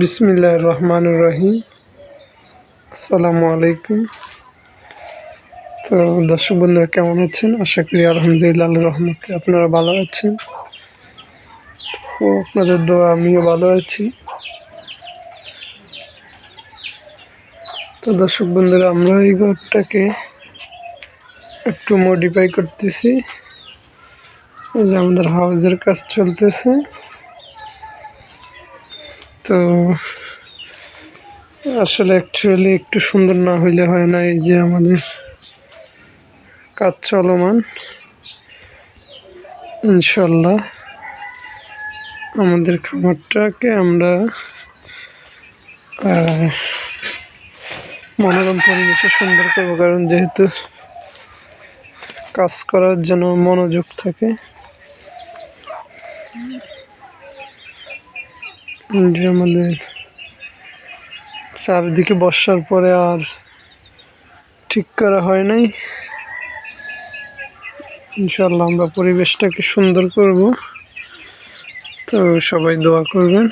বিসমিল্লাহ রহমান রহিম আসসালামু আলাইকুম তো দর্শক বন্ধুরা, কেমন আছেন? আশা করি আলহামদুলিল্লাহ রহমতে আপনারা ভালো আছেন। তো আপনাদের দোয়া, আমিও ভালো আছি। তো দর্শক বন্ধুরা, আমরা এই ঘরটাকে একটু মডিফাই করতেছি। এই যে আমাদের হাউজের কাজ চলতেছে। তো আসলে অ্যাকচুয়ালি একটু সুন্দর না হইলে হয় না, এই যে আমাদের কাজ চলমান। ইনশাল্লাহ আমাদের খামারটাকে আমরা মনোরম পরিবেশে সুন্দর করব, কারণ যেহেতু কাজ করার জন্য মনোযোগ থাকে। যে আমাদের চারিদিকে বর্ষার পরে আর ঠিক করা হয় নাই। ইনশাল্লাহ আমরা পরিবেশটাকে সুন্দর করব। তো সবাই দোয়া করবেন।